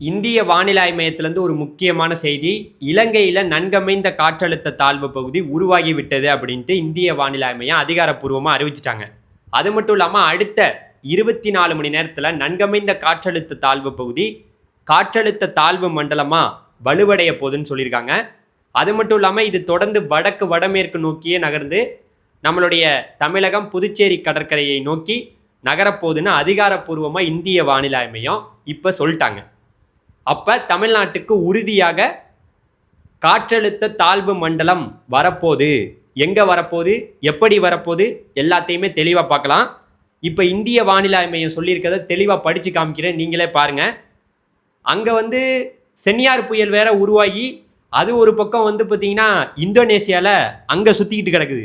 இந்திய வானிலை மையத்திலேருந்து ஒரு முக்கியமான செய்தி இலங்கையில் நன்கமைந்த காற்றழுத்த தாழ்வு பகுதி உருவாகி விட்டது அப்படின்ட்டு இந்திய வானிலை மையம் அதிகாரப்பூர்வமாக அறிவிச்சிட்டாங்க. அது மட்டும் இல்லாமல் அடுத்த இருபத்தி நாலு மணி நேரத்தில் நன்கமைந்த காற்றழுத்த தாழ்வு பகுதி காற்றழுத்த தாழ்வு மண்டலமாக வலுவடைய போகுதுன்னு சொல்லியிருக்காங்க. அது மட்டும் இல்லாமல் இது தொடர்ந்து வடக்கு வடமேற்கு நோக்கியே நகர்ந்து நம்மளுடைய தமிழகம் புதுச்சேரி கடற்கரையை நோக்கி நகரப்போகுதுன்னு அதிகாரப்பூர்வமாக இந்திய வானிலை மையம் இப்போ சொல்லிட்டாங்க. அப்போ தமிழ்நாட்டுக்கு உறுதியாக காற்றழுத்த தாழ்வு மண்டலம் வரப்போகுது. எங்கே வரப்போகுது? எப்படி வரப்போகுது? எல்லாத்தையுமே தெளிவாக பார்க்கலாம். இப்போ இந்திய வானிலை மையம் சொல்லியிருக்கிறத தெளிவாக படித்து காமிக்கிறேன். நீங்களே பாருங்கள் அங்கே வந்து சென்னியார் புயல் வேற உருவாகி அது ஒரு பக்கம் வந்து பார்த்தீங்கன்னா இந்தோனேசியாவில் அங்கே சுற்றிக்கிட்டு கிடக்குது.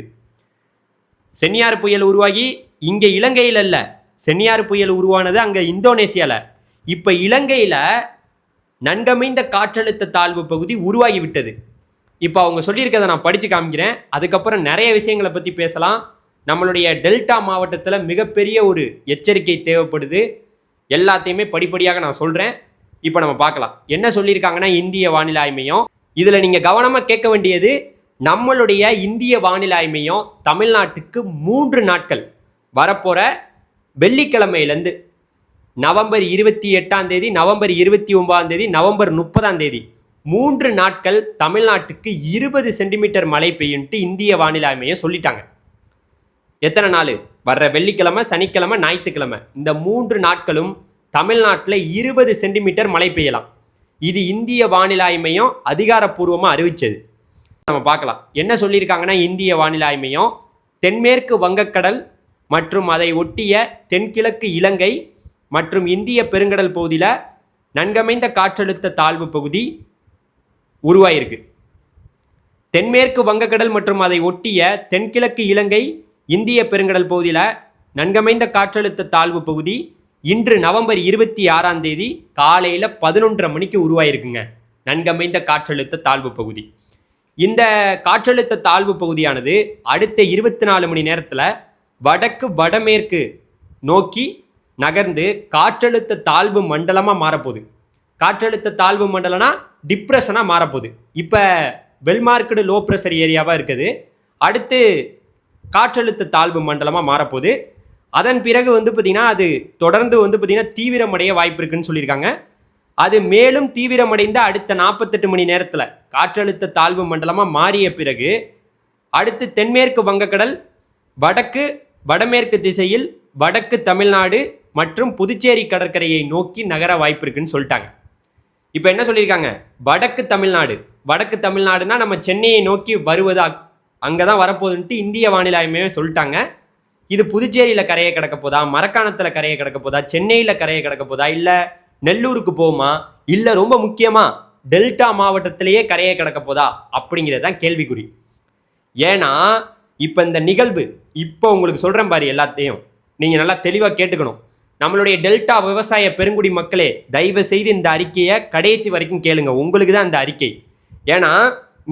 சென்னியார் புயல் உருவாகி இங்கே இலங்கையில் இல்லை. சென்னியார் புயல் உருவானது அங்கே இந்தோனேசியாவில் இப்போ இலங்கையில் நன்கமைந்த காற்றழுத்த தாழ்வு பகுதி உருவாகிவிட்டது. இப்போ அவங்க சொல்லியிருக்கதை நான் படித்து காமிக்கிறேன். அதுக்கப்புறம் நிறைய விஷயங்களை பற்றி பேசலாம். நம்மளுடைய டெல்டா மாவட்டத்தில் மிகப்பெரிய ஒரு எச்சரிக்கை தேவைப்படுது. எல்லாத்தையுமே படிப்படியாக நான் சொல்கிறேன் இப்போ நம்ம பார்க்கலாம். என்ன சொல்லியிருக்காங்கன்னா இந்திய வானிலை மையம் இதில் நீங்கள் கவனமாக கேட்க வேண்டியது நம்மளுடைய இந்திய வானிலை மையம் தமிழ்நாட்டுக்கு மூன்று நாட்கள் வரப்போகிற வெள்ளிக்கிழமையிலேருந்து நவம்பர் இருபத்தி எட்டாம் தேதி நவம்பர் இருபத்தி ஒன்பதாம் தேதி நவம்பர் முப்பதாம் தேதி. மூன்று நாட்கள் தமிழ்நாட்டுக்கு இருபது சென்டிமீட்டர் மழை பெய்யுன்ட்டு இந்திய வானிலை மையம் சொல்லிட்டாங்க. எத்தனை நாள்? வர்ற வெள்ளிக்கிழமை சனிக்கிழமை ஞாயிற்றுக்கிழமை. இந்த மூன்று நாட்களும் தமிழ்நாட்டில் இருபது சென்டிமீட்டர் மழை பெய்யலாம். இது இந்திய வானிலை மையம் அதிகாரப்பூர்வமாக அறிவித்தது நம்ம பார்க்கலாம். என்ன சொல்லியிருக்காங்கன்னா இந்திய வானிலை மையம் தென்மேற்கு வங்கக்கடல் மற்றும் அதை ஒட்டிய தென்கிழக்கு இலங்கை மற்றும் இந்திய பெருங்கடல் பகுதியில் நன்கமைந்த காற்றழுத்த தாழ்வு பகுதி உருவாயிருக்கு. தென்மேற்கு வங்கக்கடல் மற்றும் அதை ஒட்டிய தென்கிழக்கு இலங்கை இந்திய பெருங்கடல் பகுதியில் நன்கமைந்த காற்றழுத்த தாழ்வு பகுதி இன்று நவம்பர் இருபத்தி ஆறாம் தேதி காலையில் பதினொன்றரை மணிக்கு உருவாயிருக்குங்க. நன்கமைந்த காற்றழுத்த தாழ்வு பகுதி. இந்த காற்றழுத்த தாழ்வு பகுதியானது அடுத்த இருபத்தி நாலு மணி நேரத்தில் வடக்கு வடமேற்கு நோக்கி நகர்ந்து காற்றழுத்த தாழ்வு மண்டலமாக மாறப்போகுது. காற்றழுத்த தாழ்வு மண்டலம்னா டிப்ரெஷனாக மாறப்போகுது. இப்போ வெல்மார்க்கடு லோ ப்ரெஷர் ஏரியாவாக இருக்குது. அடுத்து காற்றழுத்த தாழ்வு மண்டலமாக மாறப்போகுது. அதன் பிறகு வந்து பார்த்திங்கன்னா அது தொடர்ந்து வந்து பார்த்திங்கன்னா தீவிரமடைய வாய்ப்பு இருக்குன்னு சொல்லியிருக்காங்க. அது மேலும் தீவிரமடைந்த அடுத்த நாற்பத்தெட்டு மணி நேரத்தில் காற்றழுத்த தாழ்வு மண்டலமாக மாறிய பிறகு அடுத்து தென்மேற்கு வங்கக்கடல் வடக்கு வடமேற்கு திசையில் வடக்கு தமிழ்நாடு மற்றும் புதுச்சேரி கடற்கரையை நோக்கி நகர வாய்ப்பு இருக்குன்னு சொல்லிட்டாங்க. இப்போ என்ன சொல்லியிருக்காங்க? வடக்கு தமிழ்நாடு. வடக்கு தமிழ்நாடுனா நம்ம சென்னையை நோக்கி வருவதா அங்கே தான் வரப்போகுதுன்ட்டு இந்திய வானிலை ஆய்வு சொல்லிட்டாங்க. இது புதுச்சேரியில் கரையை கிடக்க போதா? மரக்காணத்தில் கரையை கிடக்க போதா? சென்னையில் கரையை கிடக்க போதா? இல்லை நெல்லூருக்கு போகுமா? இல்லை ரொம்ப முக்கியமாக டெல்டா மாவட்டத்திலேயே கரையை கிடக்க போதா? அப்படிங்கிறது தான் கேள்விக்குறி. ஏன்னா இப்போ இந்த நிகழ்வு இப்போ உங்களுக்கு சொல்கிறேன் பாரு எல்லாத்தையும். நீங்கள் நல்லா தெளிவாக கேட்டுக்கணும். நம்மளுடைய டெல்டா விவசாய பெருங்குடி மக்களே தயவு செய்து இந்த அறிக்கையை கடைசி வரைக்கும் கேளுங்க. உங்களுக்கு தான் இந்த அறிக்கை. ஏன்னா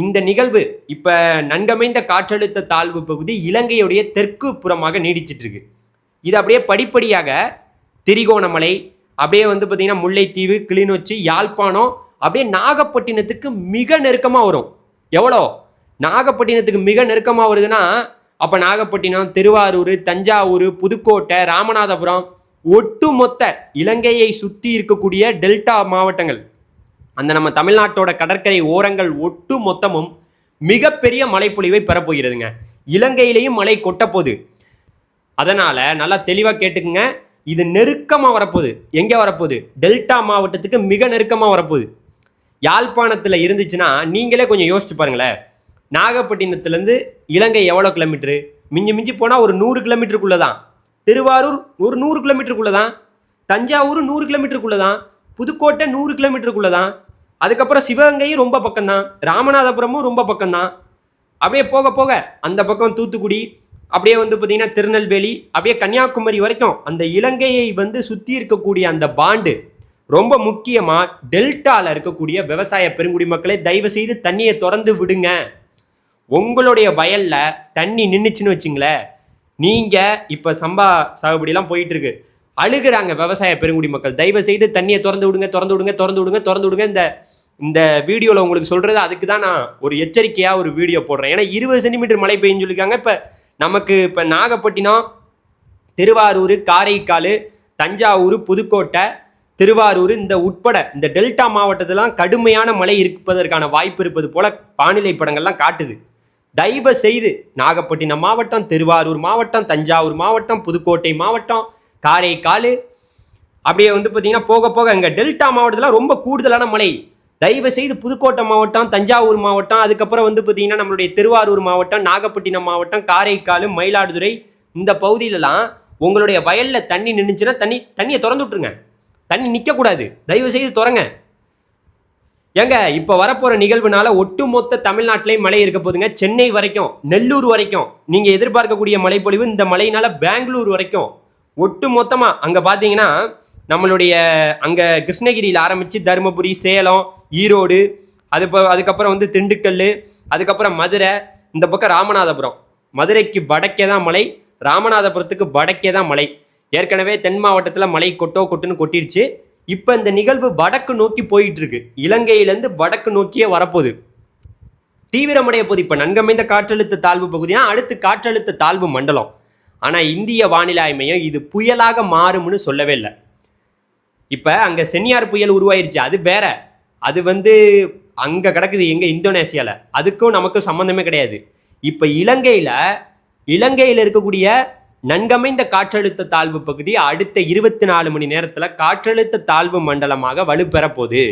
இந்த நிகழ்வு இப்போ நன்கமைந்த காற்றழுத்த தாழ்வு பகுதி இலங்கையுடைய தெற்கு புறமாக நீடிச்சிட்டு இருக்கு இது அப்படியே படிப்படியாக திரிகோணமலை அப்படியே வந்து பார்த்தீங்கன்னா முல்லைத்தீவு கிளிநொச்சி யாழ்ப்பாணம் அப்படியே நாகப்பட்டினத்துக்கு மிக நெருக்கமாக வரும். எவ்வளோ? நாகப்பட்டினத்துக்கு மிக நெருக்கமாக வருதுன்னா அப்போ நாகப்பட்டினம் திருவாரூர் தஞ்சாவூர் புதுக்கோட்டை ராமநாதபுரம் ஒட்டுமொத்த இலங்கையை சுற்றி இருக்கக்கூடிய டெல்டா மாவட்டங்கள். அந்த நம்ம தமிழ்நாட்டோட கடற்கரை ஓரங்கள் ஒட்டு மொத்தமும் மிகப்பெரிய மழைப்பொழிவை பெறப்போகிறதுங்க. இலங்கையிலையும் மழை கொட்டப்போகுது. அதனால் நல்லா தெளிவாக கேட்டுக்குங்க. இது நெருக்கமாக வரப்போகுது. எங்கே வரப்போகுது? டெல்டா மாவட்டத்துக்கு மிக நெருக்கமாக வரப்போகுது. யாழ்ப்பாணத்தில் இருந்துச்சுன்னா நீங்களே கொஞ்சம் யோசிச்சு பாருங்களேன். நாகப்பட்டினத்துலேருந்து இலங்கை எவ்வளோ கிலோமீட்ரு மிஞ்சி மிஞ்சி போனால் ஒரு நூறு கிலோமீட்டருக்குள்ளே தான் திருவாரூர் ஒரு நூறு கிலோமீட்டருக்குள்ளே தான் தஞ்சாவூர் நூறு கிலோமீட்டருக்குள்ளே தான் புதுக்கோட்டை நூறு கிலோமீட்டருக்குள்ளே தான் அதுக்கப்புறம் சிவகங்கையும் ரொம்ப பக்கம்தான். ராமநாதபுரமும் ரொம்ப பக்கம்தான். அப்படியே போக போக அந்த பக்கம் தூத்துக்குடி அப்படியே வந்து பார்த்தீங்கன்னா திருநெல்வேலி அப்படியே கன்னியாகுமரி வரைக்கும் அந்த இலங்கையை வந்து சுற்றி இருக்கக்கூடிய அந்த பாண்டு ரொம்ப முக்கியமாக டெல்டாவில் இருக்கக்கூடிய விவசாய பெருங்குடி மக்களே தயவு செய்து தண்ணியை திறந்து விடுங்க. உங்களுடைய வயலில் தண்ணி நின்றுச்சுன்னு வச்சுங்களேன். நீங்கள் இப்போ சம்பா சாகுபடிலாம் போயிட்டுருக்கு. அழுகிறாங்க அழுகுறாங்க விவசாய பெருங்குடி மக்கள். தயவு செய்து தண்ணியை திறந்து விடுங்க திறந்து விடுங்க திறந்து விடுங்க திறந்து விடுங்க. இந்த இந்த வீடியோவில் உங்களுக்கு சொல்கிறது அதுக்கு தான் நான் ஒரு எச்சரிக்கையாக ஒரு வீடியோ போடுறேன். ஏன்னா இருபது சென்டிமீட்டர் மழை பெய்யும் சொல்லியிருக்காங்க. இப்போ நமக்கு இப்போ நாகப்பட்டினம் திருவாரூர் காரைக்கால் தஞ்சாவூர் புதுக்கோட்டை திருவாரூர் இந்த உட்பட இந்த டெல்டா மாவட்டத்திலாம் கடுமையான மழை இருப்பதற்கான வாய்ப்பு இருப்பது போல வானிலை படங்கள்லாம் காட்டுது. தயவு செய்து நாகப்பட்டினம் மாவட்டம் திருவாரூர் மாவட்டம் தஞ்சாவூர் மாவட்டம் புதுக்கோட்டை மாவட்டம் காரைக்கால். அப்படியே வந்து பார்த்தீங்கன்னா போக போக இங்கே டெல்டா மாவட்டத்தில் ரொம்ப கூடுதலான மழை. தயவு செய்து புதுக்கோட்டை மாவட்டம் தஞ்சாவூர் மாவட்டம் அதுக்கப்புறம் வந்து பார்த்திங்கன்னா நம்மளுடைய திருவாரூர் மாவட்டம் நாகப்பட்டினம் மாவட்டம் காரைக்கால் மயிலாடுதுறை இந்த பகுதியிலலாம் உங்களுடைய வயலில் தண்ணி நின்றுச்சுன்னா தண்ணி தண்ணியை திறந்து விட்ருங்க தண்ணி நிற்கக்கூடாது தயவு செய்து திறங்க. ஏங்க இப்போ வரப்போகிற நிகழ்வுனால ஒட்டுமொத்த தமிழ்நாட்டிலையும் மழை இருக்க போதுங்க சென்னை வரைக்கும் நெல்லூர் வரைக்கும் நீங்கள் எதிர்பார்க்கக்கூடிய மழைப்பொழிவு இந்த மழையினால பெங்களூர் வரைக்கும் ஒட்டு மொத்தமாக அங்கே பார்த்தீங்கன்னா நம்மளுடைய அங்கே கிருஷ்ணகிரியில் ஆரம்பித்து தருமபுரி சேலம் ஈரோடு அது இப்போ அதுக்கப்புறம் வந்து திண்டுக்கல் அதுக்கப்புறம் மதுரை இந்த பக்கம் ராமநாதபுரம். மதுரைக்கு வடக்கே தான் மலை ராமநாதபுரத்துக்கு வடக்கே தான் மலை ஏற்கனவே தென் மாவட்டத்தில் மலை கொட்டோ கொட்டுன்னு கொட்டிடுச்சு இப்போ இந்த நிகழ்வு வடக்கு நோக்கி போயிட்டு இருக்கு இலங்கையிலேருந்து வடக்கு நோக்கியே வரப்போகுது. தீவிரமடைய போது இப்போ நன்கமைந்த காற்றழுத்த தாழ்வு பகுதினா அடுத்து காற்றழுத்த தாழ்வு மண்டலம். ஆனால் இந்திய வானிலை மையம் இது புயலாக மாறும்னு சொல்லவே இல்லை. இப்போ அங்கே சென்னியார் புயல் உருவாயிருச்சு அது வேற. அது வந்து அங்கே கிடக்குது எங்கே இந்தோனேசியாவில் அதுக்கும் நமக்கும் சம்மந்தமே கிடையாது. இப்போ இலங்கையில் இலங்கையில் இருக்கக்கூடிய நன்கமைந்த காற்றழுத்த தாழ்வு பகுதி அடுத்த இருபத்தி நாலு மணி நேரத்தில் காற்றழுத்த தாழ்வு மண்டலமாக வலுப்பெற போகுது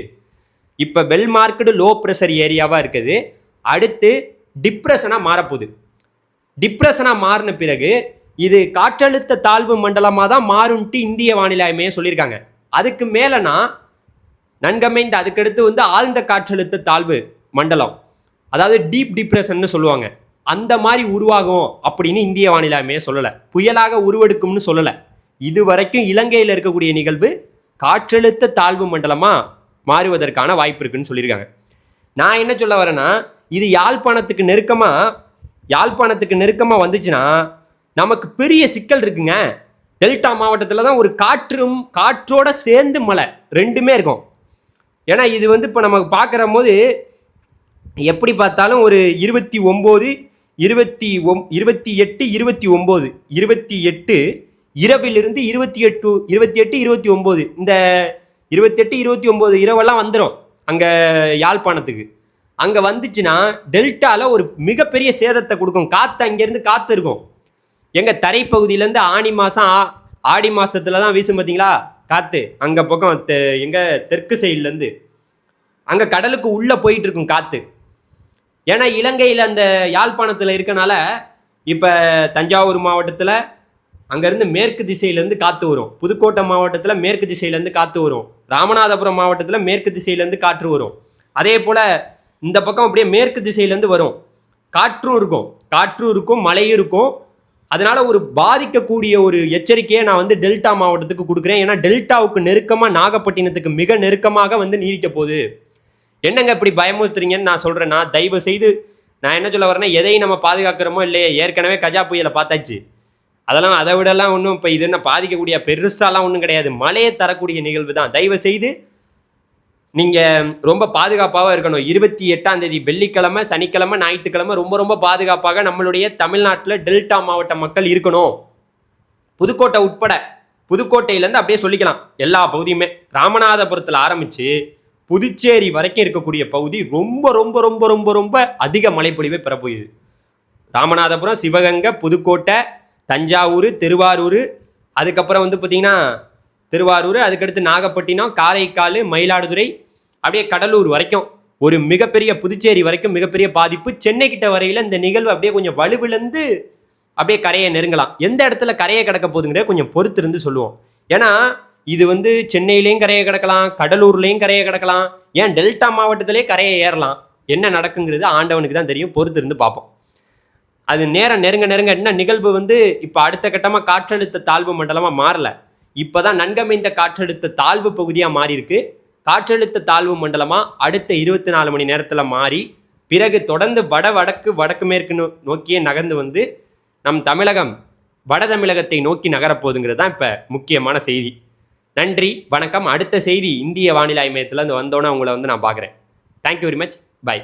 இப்போ வெல் மார்க்கடு லோ ப்ரெஷர் ஏரியாவாக இருக்குது. அடுத்து டிப்ரெஷனாக மாறப்போகுது. டிப்ரெஷனாக மாறின பிறகு இது காற்றழுத்த தாழ்வு மண்டலமாக தான் மாறும்ட்டு இந்திய வானிலை ஆய்வு சொல்லியிருக்காங்க. அதுக்கு மேலேனா நன்கமைந்த அதுக்கடுத்து வந்து ஆழ்ந்த காற்றழுத்த தாழ்வு மண்டலம். அதாவது டீப் டிப்ரெஷன்னு சொல்லுவாங்க. அந்த மாதிரி உருவாகும் அப்படின்னு இந்திய வானிலை ஆய்வு சொல்லலை. புயலாக உருவெடுக்கும்னு சொல்லலை. இது வரைக்கும் இலங்கையில் இருக்கக்கூடிய நிகழ்வு காற்றழுத்த தாழ்வு மண்டலமாக மாறுவதற்கான வாய்ப்பு இருக்குன்னு சொல்லியிருக்காங்க. நான் என்ன சொல்ல வரேன்னா இது யாழ்ப்பாணத்துக்கு நெருக்கமாக யாழ்ப்பாணத்துக்கு நெருக்கமாக வந்துச்சுன்னா நமக்கு பெரிய சிக்கல் இருக்குங்க. டெல்டா மாவட்டத்தில் தான் ஒரு காற்றும் காற்றோட சேர்ந்து மழை ரெண்டுமே இருக்கும். ஏன்னா இது வந்து இப்போ நம்ம பார்க்குற போது எப்படி பார்த்தாலும் ஒரு இருபத்தி ஒம்பது இருபத்தி ஒம் இருபத்தி எட்டு இருபத்தி ஒம்பது. இருபத்தி எட்டு இரவிலிருந்து இருபத்தி எட்டு இருபத்தி எட்டு இருபத்தி ஒம்பது. இந்த இருபத்தெட்டு இருபத்தி ஒம்பது இரவெல்லாம் வந்துடும் அங்கே யாழ்ப்பாணத்துக்கு. அங்கே வந்துச்சுன்னா டெல்டாவில் ஒரு மிகப்பெரிய சேதத்தை கொடுக்கும். காற்று அங்கேருந்து காற்று இருக்கும். எங்கள் தரைப்பகுதியிலேருந்து ஆனி மாதம் ஆ ஆடி மாதத்தில் தான் வீசும் பார்த்தீங்களா காற்று அங்கே பக்கம் தெ எங்கள் தெற்கு சைட்லேருந்து அங்கே கடலுக்கு உள்ளே போயிட்டு இருக்கும் காற்று ஏன்னா இலங்கையில் அந்த யாழ்ப்பாணத்தில் இருக்கனால இப்போ தஞ்சாவூர் மாவட்டத்தில் அங்கேருந்து மேற்கு திசையிலேருந்து காற்று வரும். புதுக்கோட்டை மாவட்டத்தில் மேற்கு திசையிலேருந்து காற்று வரும். ராமநாதபுரம் மாவட்டத்தில் மேற்கு திசையிலேருந்து காற்று வரும். அதே போல் இந்த பக்கம் அப்படியே மேற்கு திசையிலேருந்து வரும். காற்றும் இருக்கும். காற்றும் இருக்கும் மழையும் இருக்கும். அதனால் ஒரு பாதிக்கக்கூடிய ஒரு எச்சரிக்கையை நான் வந்து டெல்டா மாவட்டத்துக்கு கொடுக்குறேன். ஏன்னா டெல்டாவுக்கு நெருக்கமாக நாகப்பட்டினத்துக்கு மிக நெருக்கமாக வந்து நீடிக்க போகுது. என்னங்க இப்படி பயமுறுத்துறீங்கன்னு நான் சொல்கிறேன்னா தயவு செய்து நான் என்ன சொல்ல வரேன்னா எதையும் நம்ம பாதுகாக்கிறோமோ இல்லையே ஏற்கனவே கஜா புயலை பார்த்தாச்சு. அதெல்லாம் அதை விடலாம் ஒன்றும் இப்போ இது என்ன பாதிக்கக்கூடிய பெருசாலாம் ஒன்றும் கிடையாது. மழையை தரக்கூடிய நிகழ்வு தான். தயவு செய்து நீங்கள் ரொம்ப பாதுகாப்பாக இருக்கணும். இருபத்தி எட்டாம் தேதி வெள்ளிக்கிழமை சனிக்கிழமை ஞாயிற்றுக்கிழமை ரொம்ப ரொம்ப பாதுகாப்பாக நம்மளுடைய தமிழ்நாட்டில் டெல்டா மாவட்ட மக்கள் இருக்கணும். புதுக்கோட்டை உட்பட புதுக்கோட்டையிலேருந்து அப்படியே சொல்லிக்கலாம். எல்லா பகுதியுமே. ராமநாதபுரத்தில் ஆரம்பித்து புதுச்சேரி வரைக்கும் இருக்கக்கூடிய பகுதி ரொம்ப ரொம்ப ரொம்ப ரொம்ப ரொம்ப அதிக மழைப்பொழிவை பெறப்போகுது. ராமநாதபுரம் சிவகங்கை புதுக்கோட்டை தஞ்சாவூர் திருவாரூர் அதுக்கப்புறம் வந்து பார்த்திங்கன்னா திருவாரூர் அதுக்கடுத்து நாகப்பட்டினம் காரைக்கால் மயிலாடுதுறை அப்படியே கடலூர் வரைக்கும் ஒரு மிகப்பெரிய புதுச்சேரி வரைக்கும் மிகப்பெரிய பாதிப்பு. சென்னை கிட்ட வரையில் இந்த நிகழ்வு அப்படியே கொஞ்சம் வலுவிழந்து அப்படியே கரையை நெருங்கலாம். எந்த இடத்துல கரையை கிடக்க போதுங்கிறத கொஞ்சம் பொறுத்து இருந்து சொல்லுவோம். ஏன்னா இது வந்து சென்னையிலையும் கரையை கிடக்கலாம் கடலூர்லேயும் கரையை கிடக்கலாம். ஏன் டெல்டா மாவட்டத்திலே கரையை ஏறலாம்? என்ன நடக்குங்கிறது ஆண்டவனுக்கு தான் தெரியும். பொறுத்து இருந்து பார்ப்போம். அது நேரம் நெருங்க நெருங்க என்ன நிகழ்வு வந்து இப்போ அடுத்த கட்டமாக காற்றழுத்த தாழ்வு மண்டலமாக மாறல. இப்போ தான் நன்கமைந்த காற்றழுத்த தாழ்வு பகுதியாக மாறி இருக்கு காற்றழுத்த தாழ்வு மண்டலமாக அடுத்த இருபத்தி நாலு மணி நேரத்தில் மாறி பிறகு தொடர்ந்து வட வடக்கு வடக்கு மேற்கு நோ நோக்கியே நகர்ந்து வந்து நம் தமிழகம் வட தமிழகத்தை நோக்கி நகரப்போகுதுங்கிறது தான் இப்போ முக்கியமான செய்தி. நன்றி வணக்கம். அடுத்த செய்தி இந்திய வானிலை மையத்தில் இருந்து வந்தோன்னே உங்களை வந்து நான் பார்க்குறேன். Thank you very much by